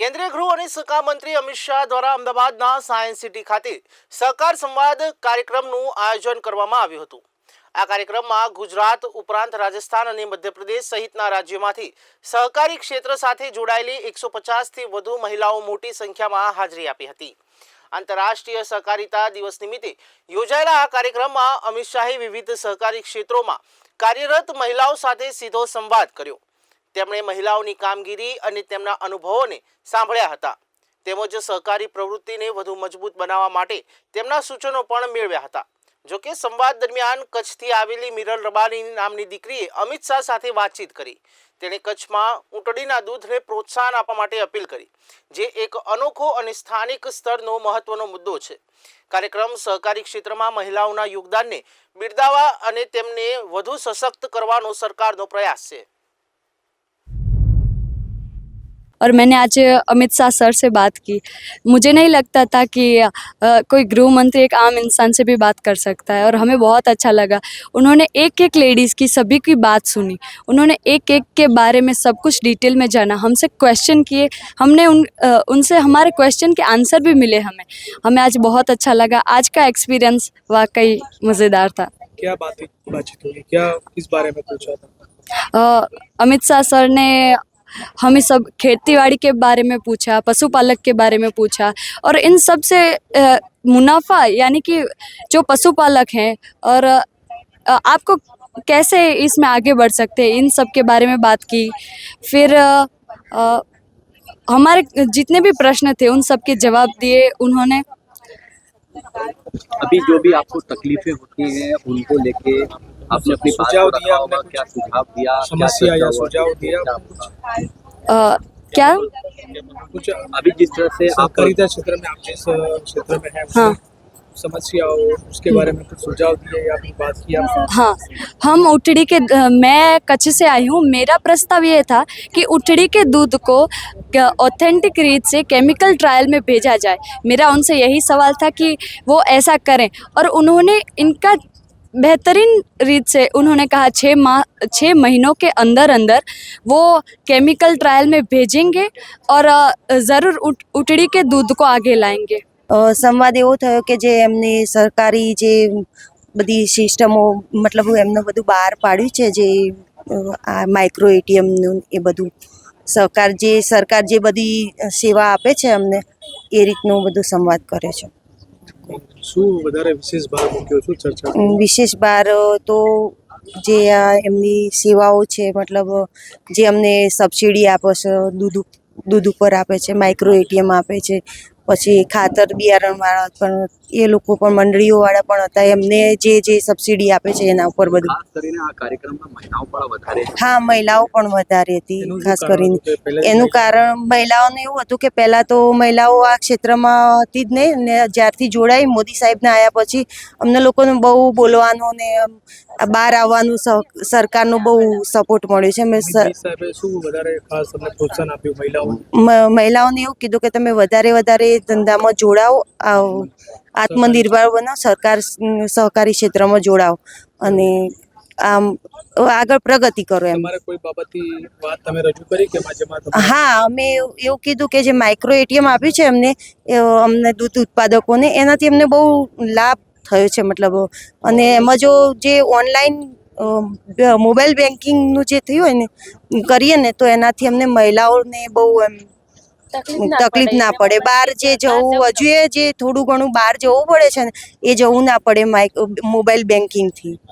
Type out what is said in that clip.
કેન્દ્રીય ગૃહ અને સહકાર મંત્રી અમિત શાહ દ્વારા અમદાવાદના સાયન્સ સિટી ખાતે સહકાર સંવાદ કાર્યક્રમનું આયોજન કરવામાં આવ્યું હતું. આ કાર્યક્રમમાં ગુજરાત ઉપરાંત રાજસ્થાન અને મધ્યપ્રદેશ સહિતના રાજ્યોમાંથી સહકારી ક્ષેત્ર સાથે જોડાયેલી એકસો પચાસથી વધુ મહિલાઓ મોટી સંખ્યામાં હાજરી આપી હતી. આંતરરાષ્ટ્રીય સહકારિતા દિવસ નિમિત્તે યોજાયેલા આ કાર્યક્રમમાં અમિત શાહે વિવિધ સહકારી ક્ષેત્રોમાં કાર્યરત મહિલાઓ સાથે સીધો સંવાદ કર્યો. તેમણે મહિલાઓની કામગીરી અને તેમના અનુભવોને સાંભળ્યા હતા. તેમજ સહકારી પ્રવૃત્તિને વધુ મજબૂત બનાવવા માટે તેમના સૂચનો પણ મેળવ્યા હતા. જોકે સંવાદ દરમિયાન કચ્છથી આવેલી મિરલ રબાની નામની દીકરીએ અમિત શાહ સાથે વાતચીત કરી. તેણે કચ્છમાં ઊંટડીના દૂધને પ્રોત્સાહન આપવા માટે અપીલ કરી, જે એક અનોખો અને સ્થાનિક સ્તરનો મહત્વનો મુદ્દો છે. કાર્યક્રમ સહકારી ક્ષેત્રમાં મહિલાઓના યોગદાનને બિરદાવવા અને તેમને વધુ સશક્ત કરવાનો સરકારનો પ્રયાસ છે. और मैंने आज अमित शाह सर से बात की। मुझे नहीं लगता था कि अ, कोई गृह मंत्री एक आम इंसान से भी बात कर सकता है और हमें बहुत अच्छा लगा। उन्होंने एक एक लेडीज़ की सभी की बात सुनी। उन्होंने एक एक के बारे में सब कुछ डिटेल में जाना। हमसे क्वेश्चन किए। हमने उन अ, उनसे हमारे क्वेश्चन के आंसर भी मिले हमें। हमें आज बहुत अच्छा लगा। आज का एक्सपीरियंस वाकई मज़ेदार था। क्या बात बातचीत हुई क्या किस बारे में पूछा था? अमित शाह सर ने हमें सब खेती बाड़ी के बारे में पूछा, पशुपालक के बारे में पूछा और इन सबसे मुनाफा यानी कि जो पशुपालक हैं और आपको कैसे इसमें आगे बढ़ सकते हैं? इन सब के बारे में बात की। फिर हमारे जितने भी प्रश्न थे उन सब के जवाब दिए। उन्होंने अभी जो भी आपको तकलीफें होती हैं, उनको लेके आपने अपनी सुझाव दिया आपने क्या सुझाव दिया समस्या या सुझाव दिया क्या कुछ? क्या? कुछ अभी जिस तरह से आप सहकारिता क्षेत्र में आप जिस क्षेत्र में है हाँ। समस्या हो उसके बारे में कुछ सुझाव दिए या बात की आपने हाँ हम उटड़ी के मैं कच्छ से आई हूँ मेरा प्रस्ताव ये था कि उठड़ी के दूध को ऑथेंटिक रीत से केमिकल ट्रायल में भेजा जाए। मेरा उनसे यही सवाल था कि वो ऐसा करें। और उन्होंने इनका बेहतरीन रीत से उन्होंने कहा छः माह छः महीनों के अंदर अंदर वो केमिकल ट्रायल में भेजेंगे और अ, ज़रूर उट, उटड़ी के दूध को आगे लाएंगे અ, સંવાદ એવો થયો કે જે એમની સરકારી જે બધી સિસ્ટમો મતલબ એમનું બધું બહાર પાડ્યું છે જે અ, આ માઇક્રો એટીએમનું એ બધું સરકાર જે સરકાર જે બધી સેવા આપે છે અમને એ રીતનું બધું સંવાદ કરે છે વિશેષ ભાર વિશેષ બાર તો જે આ એમની સેવાઓ છે, મતલબ, જે અમને સબસિડી આપે છે, દૂધ દૂધ ઉપર આપે છે માઇક્રો એટીએમ આપે છે પછી ખાતર બિયારણવાળા પણ એ લોકો પણ મંડળીઓવાળા પણ હતા. એમને જે જે સબસિડી આપે છે એના ઉપર બધું. હા મહિલાઓ પણ વધારે હતી ખાસ કરીને. એનું કારણ મહિલાઓને એવું હતું કે પહેલાં તો મહિલાઓ આ ક્ષેત્રમાં હતી જ નહીં ને જ્યારથી જોડાઈ મોદી સાહેબના આવ્યા પછી અમને લોકોને બહુ બોલવાનું ને બહાર આવવાનું સરકારનો બહુ સપોર્ટ મળ્યો છે. મ- મહિલાઓને એવું કીધું કે તમે વધારે વધારે ધંધામાં જોડાઓ આત્મનિર્ભર બનો સરકાર સહકારી ક્ષેત્રમાં જોડાઓ અને આમ આગળ પ્રગતિ કરો એમ. હા અમે એવું કીધું કે જે માઇક્રો એટીએમ આપ્યું છે એમને અમને દૂધ ઉત્પાદકોને એનાથી અમને બહુ લાભ થયો છે મતલબ. અને એમાં જો જે ઓનલાઈન મોબાઈલ બેન્કિંગનું જે થયું હોય ને કરીએ ને તો એનાથી અમને મહિલાઓને બહુ એમ તકલીફ ના પડે બહાર જે જવું હજુ એ જે થોડું ઘણું બહાર જવું પડે છે ને એ જવું ના પડે માઇક મોબાઈલ બેન્કિંગથી